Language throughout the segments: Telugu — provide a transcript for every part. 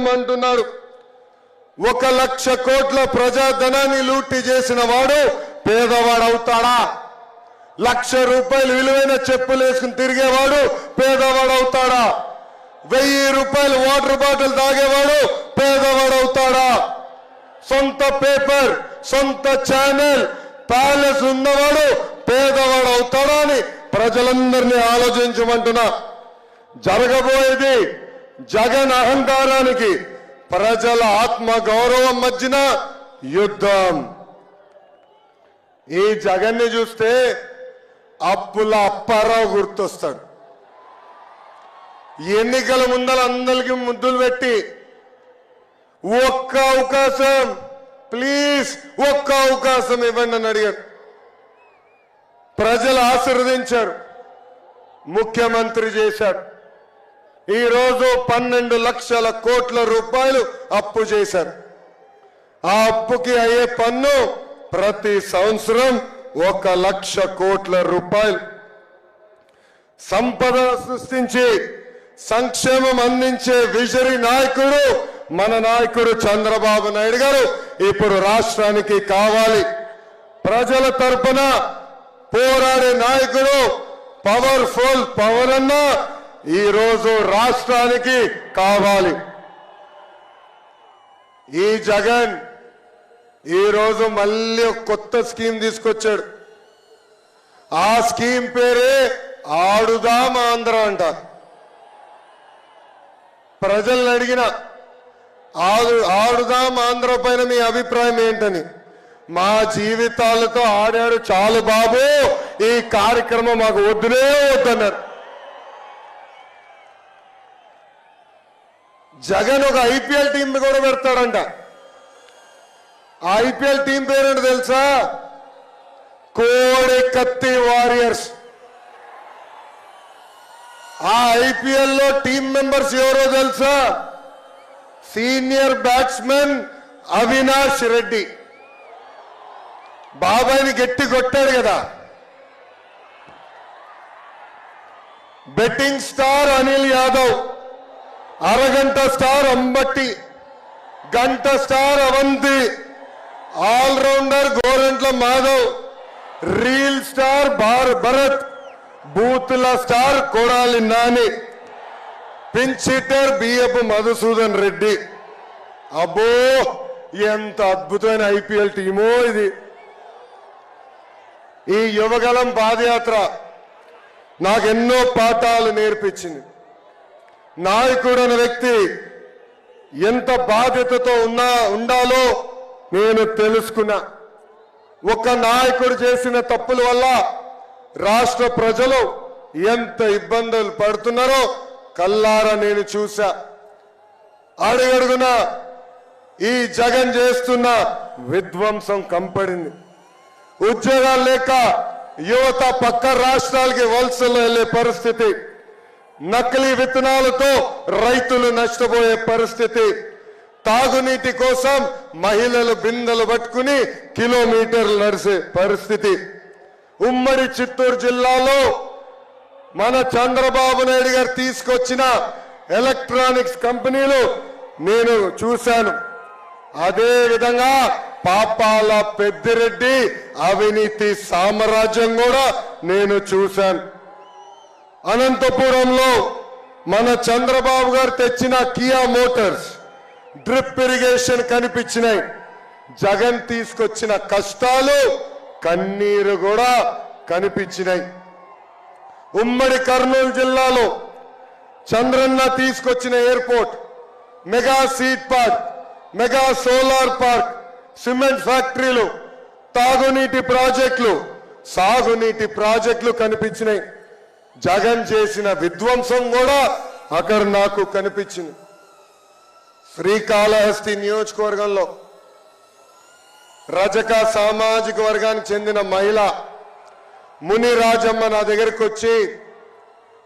అంటున్నాడు ఒక లక్ష కోట్ల ప్రజాధనాన్ని లూటి చేసిన వాడు పేదవాడు అవుతాడా? లక్ష రూపాయలు విలువైన చెప్పులు వేసుకుని తిరిగేవాడు పేదవాడు అవుతాడా? వెయ్యి రూపాయలు వాటర్ బాటిల్ తాగేవాడు పేదవాడు అవుతాడా? సొంత పేపర్ సొంత ఛానల్ ప్యాలెస్ ఉన్నవాడు పేదవాడు అవుతాడా అని ప్రజలందరినీ ఆలోచించమంటున్నా. జరగబోయేది జగన్ అహంకారానికి ప్రజల ఆత్మ గౌరవం మధ్యన యుద్ధం. ఈ జగన్ని చూస్తే అప్పుల అప్పారావు గుర్తొస్తాడు. ఎన్నికల ముందర అందరికి ముద్దులు పెట్టి ఒక్క అవకాశం ప్లీజ్ ఒక్క అవకాశం ఇవ్వండి అని అడిగాడు. ప్రజలు ఆశీర్వదించారు. ముఖ్యమంత్రి చేశాడు. ఈరోజు పన్నెండు లక్షల కోట్ల రూపాయలు అప్పు చేశారు. ఆ అప్పుకి అయ్యే పన్ను ప్రతి సంవత్సరం ఒక లక్ష కోట్ల రూపాయలు. సంపద సృష్టించి సంక్షేమం అందించే విజరీ నాయకుడు మన నాయకుడు చంద్రబాబు నాయుడు గారు ఇప్పుడు రాష్ట్రానికి కావాలి. ప్రజల తరపున పోరాడే నాయకుడు పవర్ఫుల్ పవర్ అన్న ఈరోజు రాష్ట్రానికి కావాలి. ఈ జగన్ ఈ రోజు మళ్ళీ కొత్త స్కీమ్ తీసుకొచ్చాడు. ఆ స్కీమ్ పేరే ఆడుదాం ఆంధ్ర అంట. ప్రజల్ని అడిగిన ఆడు ఆడుదాం ఆంధ్ర పైన మీ అభిప్రాయం ఏంటని? మా జీవితాలతో ఆడాడు చాలు బాబు ఈ కార్యక్రమం మాకు వద్దునే వద్దన్నారు. జగన్ ఒక ఐపీఎల్ టీం కూడా పెడతాడంట. ఆ ఐపీఎల్ టీం పేరేంటి తెలుసా? కోడి కత్తి వారియర్స్. ఆ ఐపీఎల్లో టీం మెంబర్స్ ఎవరో తెలుసా? Senior batsmen Avinash Reddy. బాబాయ్ని గట్టి కొట్టాడు కదా. Betting star Anil Yadav. అరగంట స్టార్ అంబట్టి గంట star Avanthi all rounder Gorantla Gorantla Madhav reel star bar Bharat బూత్ల star Kodali Nani pinch hitter BF Madhusudhan Reddy. అబ్బో ఎంత అద్భుతమైన ఐపీఎల్ టీమో ఇది. ఈ యువగలం పాదయాత్ర నాకెన్నో పాఠాలు నేర్పించింది. నాయకుడు అనే వ్యక్తి ఎంత బాధ్యతతో ఉన్నా ఉండాలో నేను తెలుసుకున్నా. ఒక నాయకుడు చేసిన తప్పుల వల్ల రాష్ట్ర ప్రజలు ఎంత ఇబ్బందులు పడుతున్నారో కల్లారా నేను చూసా అడుగడుగున ఈ జగన్ చేస్తున్న విధ్వంసం కంపడింది. ఉద్యోగాలు లేక యువత పక్క రాష్ట్రాలకి వలసలో వెళ్ళే పరిస్థితి నకిలీ విత్తనాలతో రైతులు నష్టపోయే పరిస్థితి. తాగునీటి కోసం మహిళలు బిందెలు పట్టుకుని కిలోమీటర్లు నడిసే పరిస్థితి. ఉమ్మడి చిత్తూరు జిల్లాలో మన చంద్రబాబు నాయుడు గారు తీసుకొచ్చిన ఎలక్ట్రానిక్స్ కంపెనీలు నేను చూశాను. అదే విధంగా పాపాల పెద్దిరెడ్డి అవినీతి సామ్రాజ్యం కూడా నేను చూశాను. అనంతపురంలో మన చంద్రబాబు గారు తెచ్చిన కియా మోటార్స్ డ్రిప్ ఇరిగేషన్ కనిపించినాయి. జగన్ తీసుకొచ్చిన కష్టాలు కన్నీరు కూడా కనిపించినాయి. ఉమ్మడి కర్నూలు జిల్లాలో చంద్రన్న తీసుకొచ్చిన airport mega seed park mega solar park cement ఫ్యాక్టరీలు తాగునీటి ప్రాజెక్టులు సాగునీటి ప్రాజెక్టులు కనిపించినాయి. జగన్ చేసిన విధ్వంసం కూడా అక్కడ నాకు కనిపించింది. శ్రీకాళహస్తి నియోజకవర్గంలో రజక సామాజిక వర్గానికి చెందిన మహిళ ముని రాజమ్మ నా దగ్గరికి వచ్చి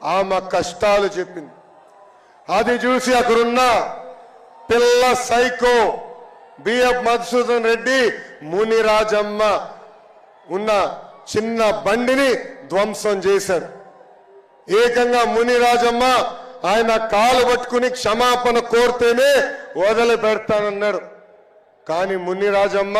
ఆమె కష్టాలు చెప్పింది. అది చూసి అక్కడున్న పిల్ల సైకో బిఎఫ్ మధుసూదన్ రెడ్డి ముని రాజమ్మ ఉన్న చిన్న బండిని ధ్వంసం చేశారు. ఏకంగా ముని రాజమ్మ ఆయన కాలు పట్టుకుని క్షమాపణ కోరితేనే వదిలి పెడతానన్నాడు కానీ మునిరాజమ్మ